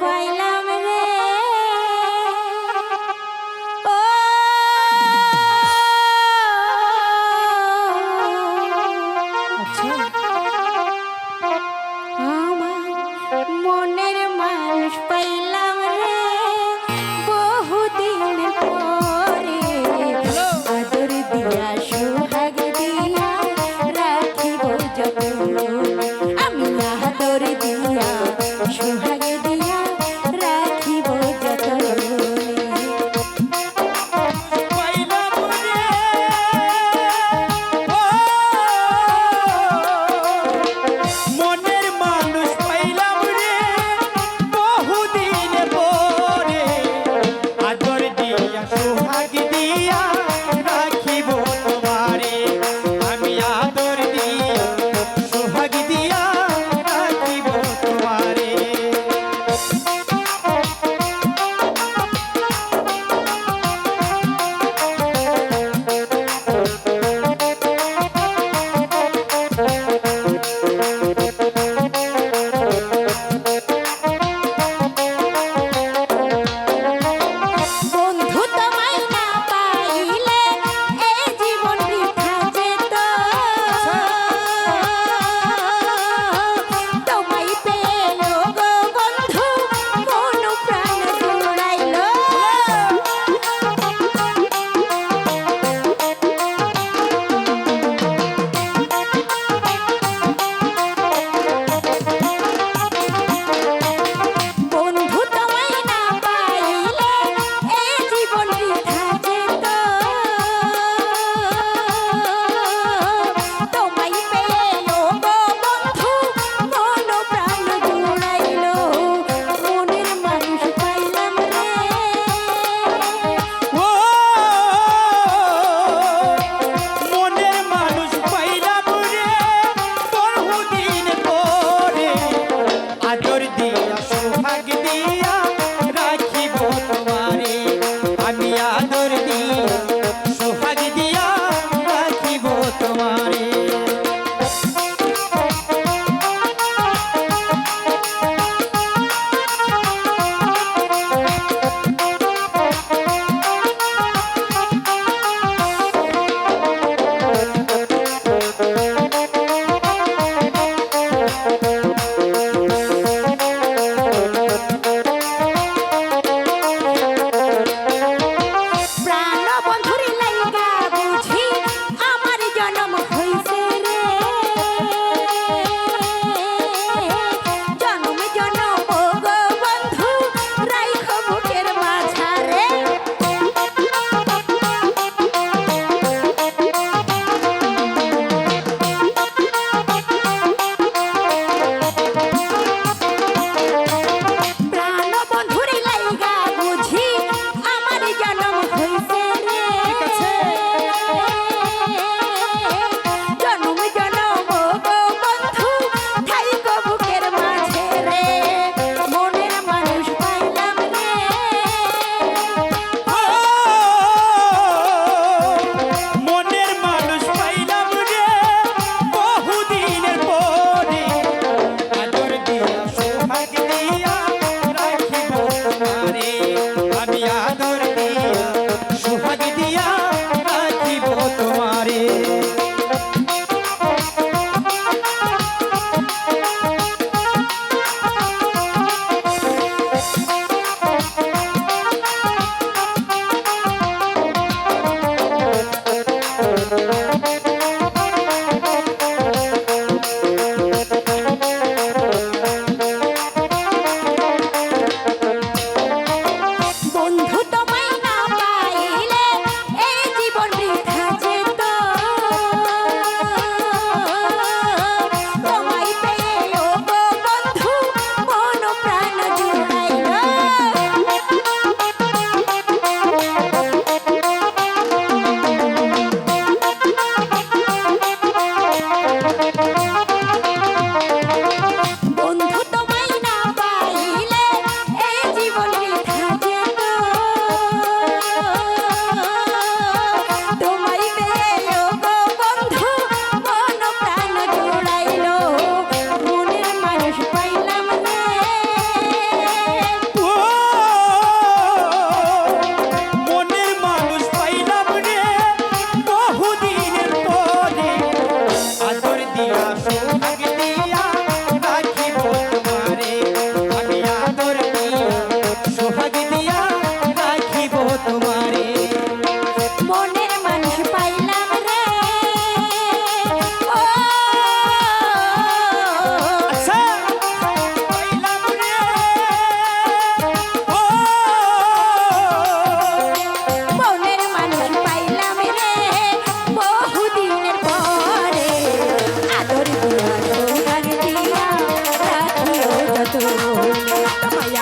পাইলাম রে। ও আচ্ছা।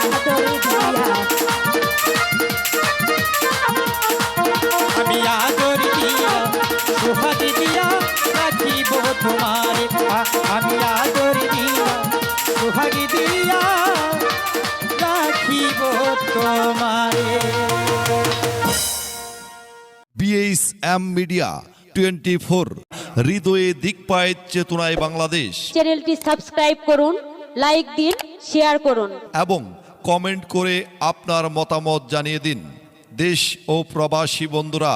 তোমারে। মিডিয়া টোয়েন্টি ফোর হৃদয়ে দিক পায় চেতনায় বাংলাদেশ। চ্যানেলটি সাবস্ক্রাইব করুন লাইক দিন শেয়ার করুন। এবং কমেন্ট করে আপনার মতামত জানিয়ে দিন। দেশ ও প্রবাসী বন্ধুরা।